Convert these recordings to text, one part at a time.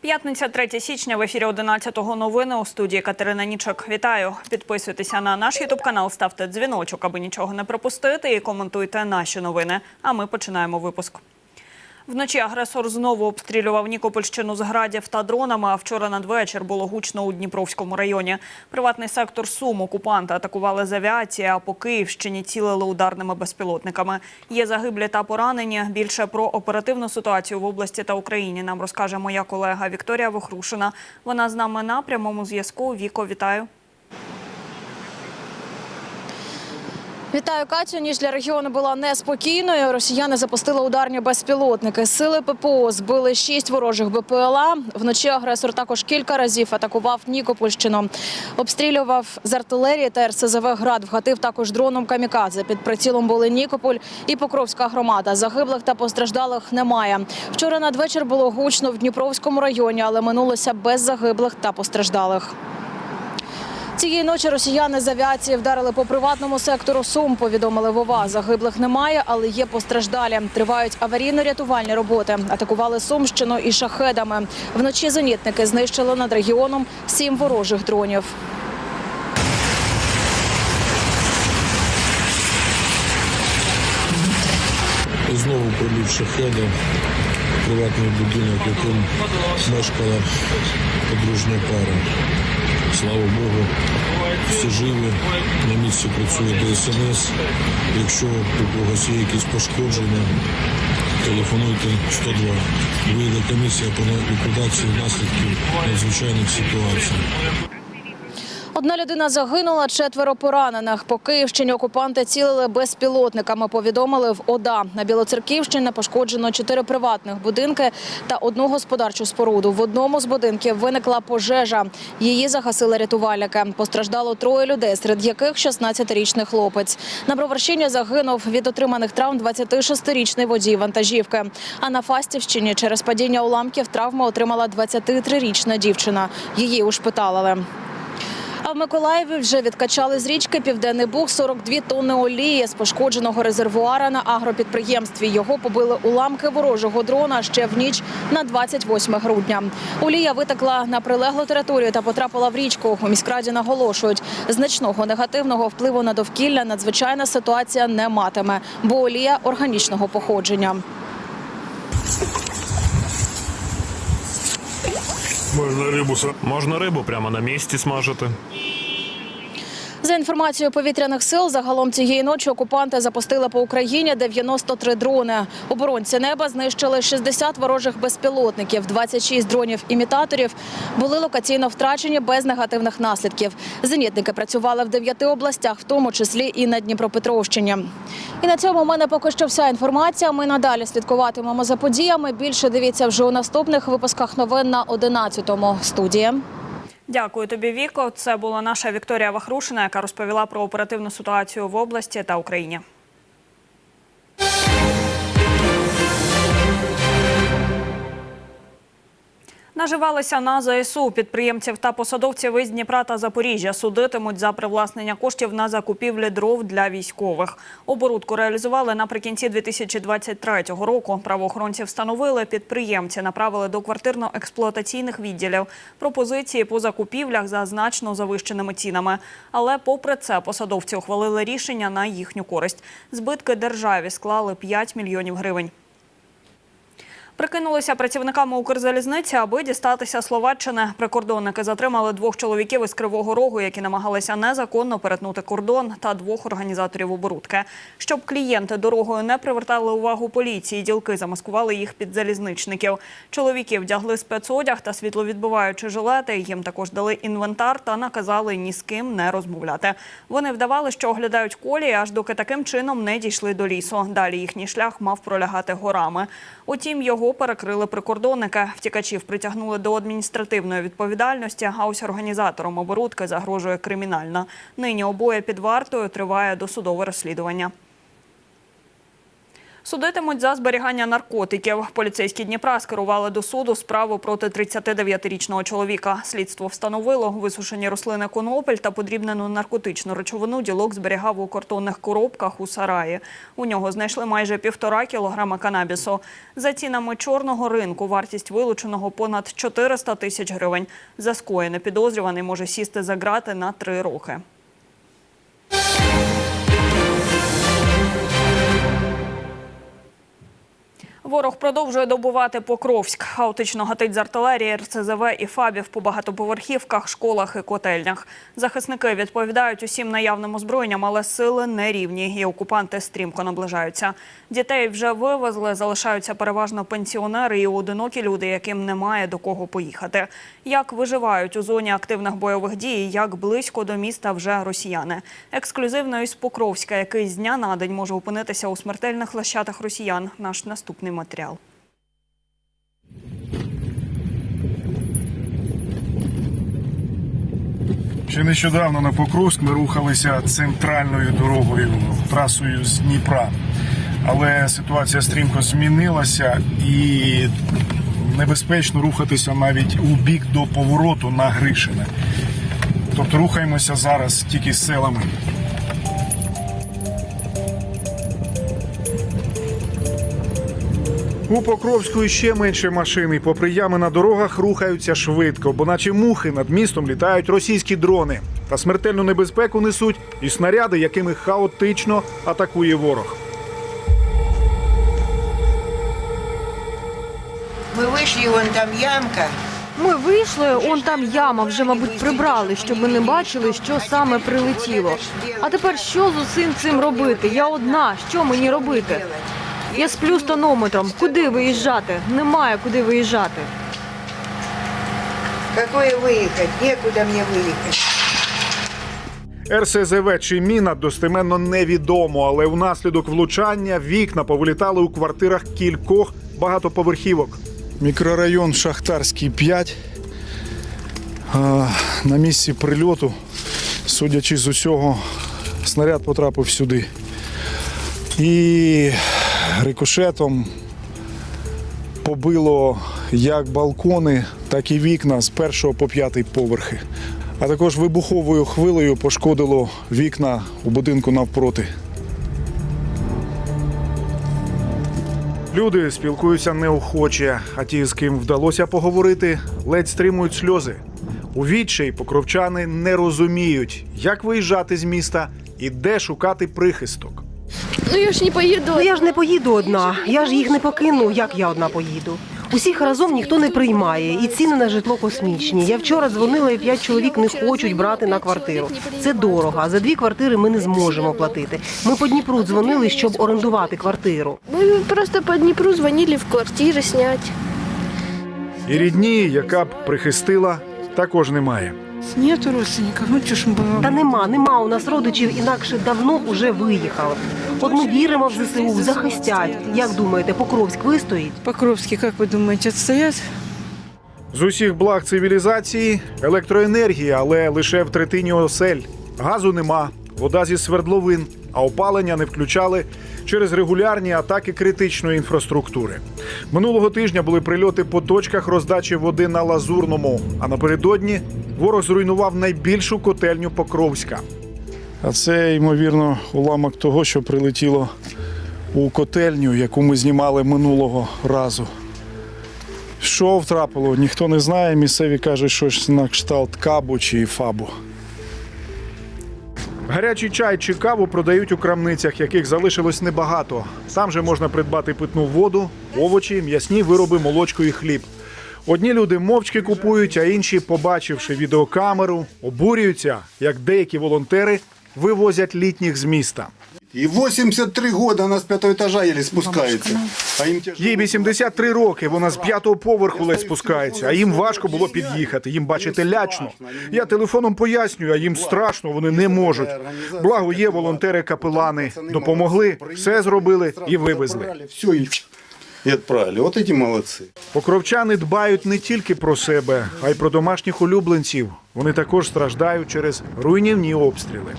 П'ятниця 3 січня в ефірі 11-го новини у студії Катерина Нічок. Вітаю. Підписуйтеся на наш ютуб канал, ставте дзвіночок, аби нічого не пропустити, і коментуйте наші новини. А ми починаємо випуск. Вночі агресор знову обстрілював Нікопольщину з градів та дронами. А вчора надвечір було гучно у Дніпровському районі. Приватний сектор Сум окупанти атакували з авіації, а по Київщині цілили ударними безпілотниками. Є загиблі та поранені. Більше про оперативну ситуацію в області та Україні нам розкаже моя колега Вікторія Вохрушина. Вона з нами на прямому зв'язку. Віко, вітаю. Вітаю Катю. Ніж для регіону була неспокійною. Росіяни запустили ударні безпілотники. Сили ППО збили шість ворожих БПЛА. Вночі агресор також кілька разів атакував Нікопольщину. Обстрілював з артилерії та РСЗВ град. Вгатив також дроном камікадзе. Під прицілом були Нікополь і Покровська громада. Загиблих та постраждалих немає. Вчора надвечір було гучно в Дніпровському районі, але минулося без загиблих та постраждалих. Цієї ночі росіяни з авіації вдарили по приватному сектору Сум. Повідомили Вова. Загиблих немає, але є постраждалі. Тривають аварійно-рятувальні роботи. Атакували Сумщину і шахедами. Вночі зенітники знищили над регіоном сім ворожих дронів. Знову приліт шахеда, приватний будинок, в якому мешкала подружня пара. Слава Богу, всі живі, на місці працює ДСНС. Якщо у когось є якісь пошкодження, телефонуйте 102. Вийде комісія по ліквідації наслідків надзвичайних ситуацій. Одна людина загинула, четверо поранених. По Київщині окупанти цілили безпілотниками. Повідомили в ОДА. На Білоцерківщині пошкоджено чотири приватних будинки та одну господарчу споруду. В одному з будинків виникла пожежа. Її загасили рятувальники. Постраждало троє людей, серед яких 16-річний хлопець. На Броварщині загинув від отриманих травм 26-річний водій вантажівки. А на Фастівщині через падіння уламків травми отримала 23-річна дівчина. Її ушпиталили. А в Миколаєві вже відкачали з річки Південний Буг 42 тонни олії з пошкодженого резервуара на агропідприємстві. Його побили уламки ворожого дрона ще в ніч на 28 грудня. Олія витекла на прилеглу територію та потрапила в річку. У міськраді наголошують, значного негативного впливу на довкілля надзвичайна ситуація не матиме, бо олія органічного походження. Можна рибу Можна рибу прямо на місці смажити. За інформацією повітряних сил, загалом цієї ночі окупанти запустили по Україні 93 дрони. Оборонці неба знищили 60 ворожих безпілотників, 26 дронів-імітаторів були локаційно втрачені без негативних наслідків. Зенітники працювали в дев'яти областях, в тому числі і на Дніпропетровщині. І на цьому у мене поки що вся інформація. Ми надалі слідкуватимемо за подіями. Більше дивіться вже у наступних випусках новин на 11-му. Студія. Дякую тобі, Віко. Це була наша Вікторія Вахрушина, яка розповіла про оперативну ситуацію в області та Україні. Наживалися на ЗСУ. Підприємців та посадовців із Дніпра та Запоріжжя судитимуть за привласнення коштів на закупівлі дров для військових. Оборудку реалізували наприкінці 2023 року. Правоохоронці встановили, підприємці направили до квартирно-експлуатаційних відділів пропозиції по закупівлях за значно завищеними цінами. Але попри це посадовці ухвалили рішення на їхню користь. Збитки державі склали 5 мільйонів гривень. Прикинулися працівниками Укрзалізниці, аби дістатися Словаччини. Прикордонники затримали двох чоловіків із Кривого Рогу, які намагалися незаконно перетнути кордон, та двох організаторів оборудки. Щоб клієнти дорогою не привертали увагу поліції, ділки замаскували їх під залізничників. Чоловіки вдягли спецодяг та світловідбиваючі жилети. Їм також дали інвентар та наказали ні з ким не розмовляти. Вони вдавали, що оглядають колії, аж доки таким чином не дійшли до лісу. Далі їхній шлях мав пролягати горами. Утім, його перекрили прикордонники. Втікачів притягнули до адміністративної відповідальності. А ось організаторам оборудки загрожує кримінальна. Нині обоє під вартою триває досудове розслідування. Судитимуть за зберігання наркотиків. Поліцейські Дніпра скерували до суду справу проти 39-річного чоловіка. Слідство встановило висушені рослини конопель та подрібнену наркотичну речовину. Ділок зберігав у картонних коробках у сараї. У нього знайшли майже півтора кілограма канабісу. За цінами чорного ринку вартість вилученого понад 400 тисяч гривень. За скоєне підозрюваний може сісти за грати на три роки. Ворог продовжує добувати Покровськ. Хаотично гатить з артилерії, РЦЗВ і ФАБів по багатоповерхівках, школах і котельнях. Захисники відповідають усім наявним озброєнням, але сили не рівні, і окупанти стрімко наближаються. Дітей вже вивезли, залишаються переважно пенсіонери і одинокі люди, яким немає до кого поїхати. Як виживають у зоні активних бойових дій, як близько до міста вже росіяни. Ексклюзивно із Покровська, який з дня на день може опинитися у смертельних лещатах росіян. Наш наступний матеріал. Ще нещодавно на Покровськ ми рухалися центральною дорогою, трасою з Дніпра. Але ситуація стрімко змінилася і небезпечно рухатися навіть у бік до повороту на Гришине. Тобто рухаємося зараз тільки з селами. У Покровську ще менше машин, і попри ями на дорогах рухаються швидко, бо наче мухи над містом літають російські дрони. Та смертельну небезпеку несуть і снаряди, якими хаотично атакує ворог. Мы вышли, вон там ямка. Ми вийшли, он там яма, вже, мабуть, прибрали, щоб ми не бачили, що саме прилетіло. А тепер що з усім цим робити? Я одна, що мені робити? Я сплю з тонометром. Куди виїжджати? Немає куди виїжджати. Какое выехать? Некуда мне выехать. РСЗВ чи міна достеменно невідомо, але внаслідок влучання вікна повилітали у квартирах кількох багатоповерхівок. Мікрорайон Шахтарський 5. На місці прильоту, судячи з усього, снаряд потрапив сюди. І рикошетом побило як балкони, так і вікна з першого по п'ятий поверхи. А також вибуховою хвилею пошкодило вікна у будинку навпроти. Люди спілкуються неохоче, а ті, з ким вдалося поговорити, ледь стримують сльози. У відчай покровчани не розуміють, як виїжджати з міста і де шукати прихисток. Ну я ж не поїду. Ну я ж не поїду одна. Я ж їх не покину. Як я одна поїду? Усіх разом ніхто не приймає, і ціни на житло космічні. Я вчора дзвонила, і п'ять чоловік не хочуть брати на квартиру. Це дорого. А за дві квартири ми не зможемо платити. Ми по Дніпру дзвонили, щоб орендувати квартиру. Мы просто по Днепру звонили в квартиры снять. І рідні, яка б прихистила, також немає. Нету родственников, ну чё ж мы будем... Та нема, нема у нас родичів, інакше давно уже виїхали. От ми віримо в ЗСУ, захистять. Як думаєте, Покровськ вистоїть? Покровский, как вы думаете, отстоят? З усіх благ цивілізації електроенергія, але лише в третині осель. Газу нема, вода зі свердловин, а опалення не включали через регулярні атаки критичної інфраструктури. Минулого тижня були прильоти по точках роздачі води на Лазурному. А напередодні ворог зруйнував найбільшу котельню Покровська. А це, ймовірно, уламок того, що прилетіло у котельню, яку ми знімали минулого разу. Що втрапило, ніхто не знає. Місцеві кажуть, щось на кшталт кабу чи фабу. Гарячий чай чи каву продають у крамницях, яких залишилось небагато. Там же можна придбати питну воду, овочі, м'ясні вироби, молочко і хліб. Одні люди мовчки купують, а інші, побачивши відеокамеру, обурюються, як деякі волонтери вивозять літніх з міста. И 83 года она с пятого этажа еле спускается. А им тяжело. Їй 83 роки. Вона з п'ятого поверху ледь спускається, а їм важко було під'їхати. Їм бачити лячно. Я телефоном пояснюю, а їм страшно, вони не можуть. Благо є волонтери-капелани. Допомогли, все зробили і вивезли. Все и, и отправили. Вот эти молодцы. Покровчани дбають не тільки про себе, а й про домашніх улюбленців. Вони також страждають через руйнівні обстріли.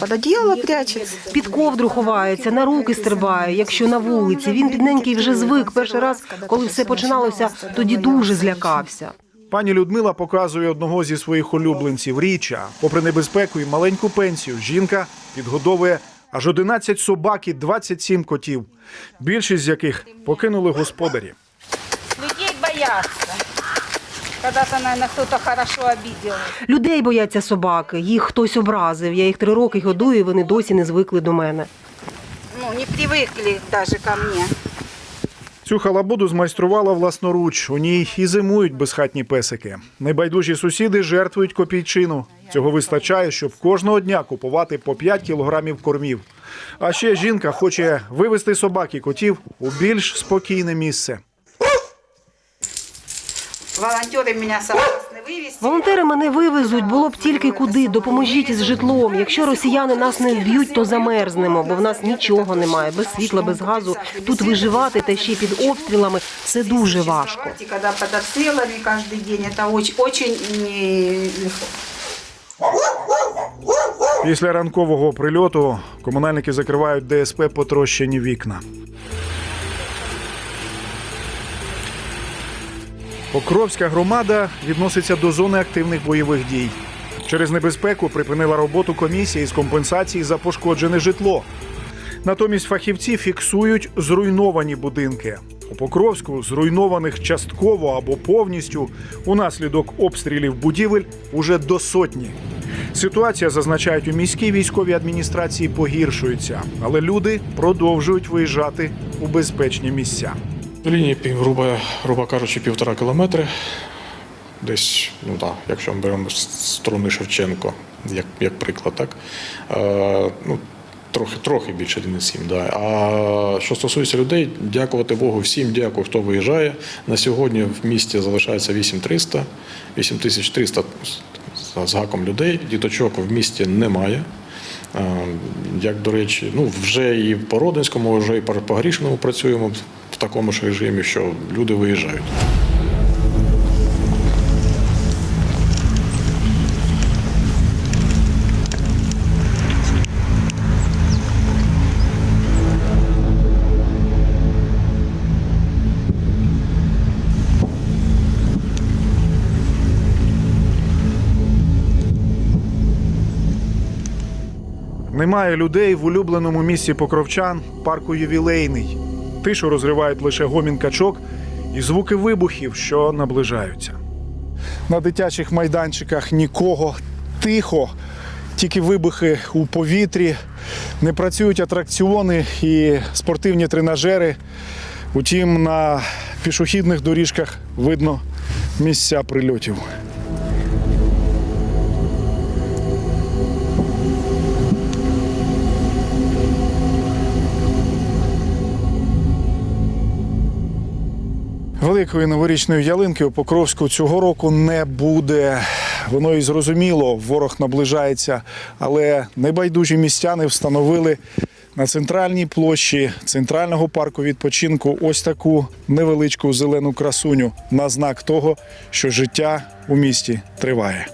Под одеяло прячется. Під ковдру ховається, на руки стрибає, якщо на вулиці. Він бідненький вже звик. Перший раз, коли все починалося, тоді дуже злякався. Пані Людмила показує одного зі своїх улюбленців Річа. Попри небезпеку і маленьку пенсію, жінка підгодовує аж 11 собак і 27 котів, більшість з яких покинули господарі. Людей боятся. Когда-то, наверное, кто-то хорошо обидел. Людей бояться собаки, їх хтось образив. Я їх три роки годую, і вони досі не звикли до мене. Ну, не привыкли даже ко мне. Цю халабуду змайструвала власноруч. У ній і зимують безхатні песики. Небайдужі сусіди жертвують копійчину. Цього вистачає, щоб кожного дня купувати по 5 кілограмів кормів. А ще жінка хоче вивезти собак і котів у більш спокійне місце. Волонтеры меня согласны вывести. Волонтери мене вивезуть, було б тільки куди. Допоможіть із житлом. Якщо росіяни нас не вб'ють, то замерзнемо, бо в нас нічого немає, без світла, без газу. Тут виживати та ще й під обстрілами це дуже важко. И когда под обстрелами каждый день, это очень, очень нелегко. Після ранкового прильоту комунальники закривають ДСП потрощені вікна. Покровська громада відноситься до зони активних бойових дій. Через небезпеку припинила роботу комісії з компенсації за пошкоджене житло. Натомість фахівці фіксують зруйновані будинки. У Покровську зруйнованих частково або повністю унаслідок обстрілів будівель уже до сотні. Ситуація, зазначають у міській військовій адміністрації, погіршується, але люди продовжують виїжджати у безпечні місця. Лінії, пів- грубо, грубо кажучи, півтора кілометри. Десь, ну так, якщо ми беремо сторони Шевченко, як, як приклад, так? Е, ну, трохи, трохи більше 1,7. Да. А що стосується людей, дякувати Богу всім, дякую, хто виїжджає. На сьогодні в місті залишається 8300, 8300 з- гаком людей. Діточок в місті немає. Як, до речі, ну вже і по Родинському, вже і по Грішному працюємо в такому ж режимі, що люди виїжджають. Немає людей в улюбленому місці покровчан парку ювілейний. Тишу розривають лише гомін качок і звуки вибухів, що наближаються. На дитячих майданчиках нікого тихо, тільки вибухи у повітрі, не працюють атракціони і спортивні тренажери. Утім, на пішохідних доріжках видно місця прильотів. Великої новорічної ялинки у Покровську цього року не буде. Воно і зрозуміло, ворог наближається, але небайдужі містяни встановили на центральній площі центрального парку відпочинку ось таку невеличку зелену красуню на знак того, що життя у місті триває.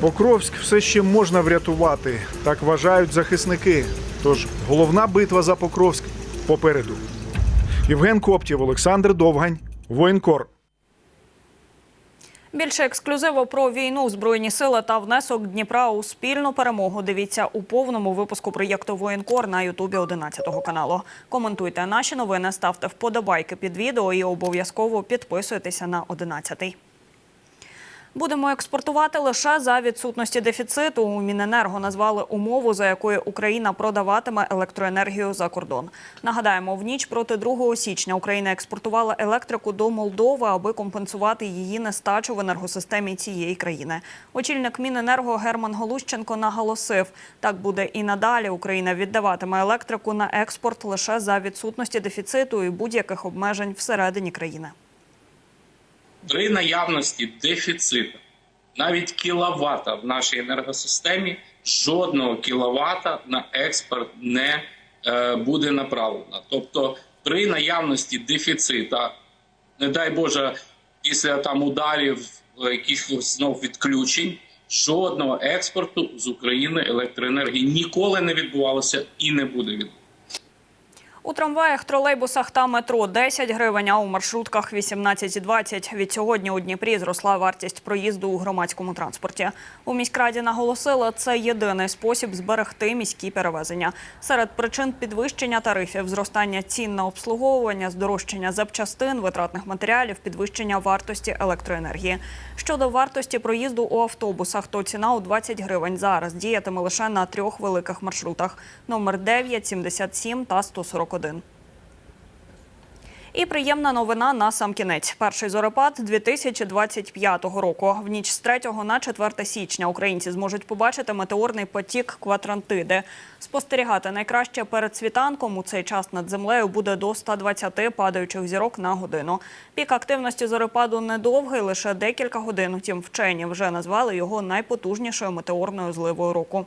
Покровськ все ще можна врятувати, так вважають захисники. Тож головна битва за Покровськ попереду. Євген Коптів, Олександр Довгань, Воєнкор. Більше ексклюзиву про війну, збройні сили та внесок Дніпра у спільну перемогу. Дивіться у повному випуску проєкту Воєнкор на Ютубі 11 каналу. Коментуйте наші новини, ставте вподобайки під відео і обов'язково підписуйтеся на 11. Будемо експортувати лише за відсутності дефіциту. У Міненерго назвали умову, за якою Україна продаватиме електроенергію за кордон. Нагадаємо, в ніч проти 2 січня Україна експортувала електрику до Молдови, аби компенсувати її нестачу в енергосистемі цієї країни. Очільник Міненерго Герман Голущенко наголосив, так буде і надалі. Україна віддаватиме електрику на експорт лише за відсутності дефіциту і будь-яких обмежень всередині країни. При наявності дефіциту навіть кіловата в нашій енергосистемі жодного кіловата на експорт не е, буде направлено. Тобто, при наявності дефіцита, не дай Боже, після там ударів, е, якихось знов відключень, жодного експорту з України електроенергії ніколи не відбувалося і не буде відбуватися. У трамваях, тролейбусах та метро 10 гривень, а у маршрутках 18,20. Від сьогодні у Дніпрі зросла вартість проїзду у громадському транспорті. У міськраді наголосили, це єдиний спосіб зберегти міські перевезення. Серед причин підвищення тарифів, зростання цін на обслуговування, здорожчання запчастин, витратних матеріалів, підвищення вартості електроенергії. Щодо вартості проїзду у автобусах, то ціна у 20 гривень зараз діятиме лише на трьох великих маршрутах – номер 9, 77 та 141. І приємна новина на сам кінець. Перший зорепад 2025 року. В ніч з 3 на 4 січня українці зможуть побачити метеорний потік квадрантиди. Спостерігати найкраще перед світанком у цей час над землею буде до 120 падаючих зірок на годину. Пік активності зорепаду недовгий, лише декілька годин. Утім, вчені вже назвали його найпотужнішою метеорною зливою року.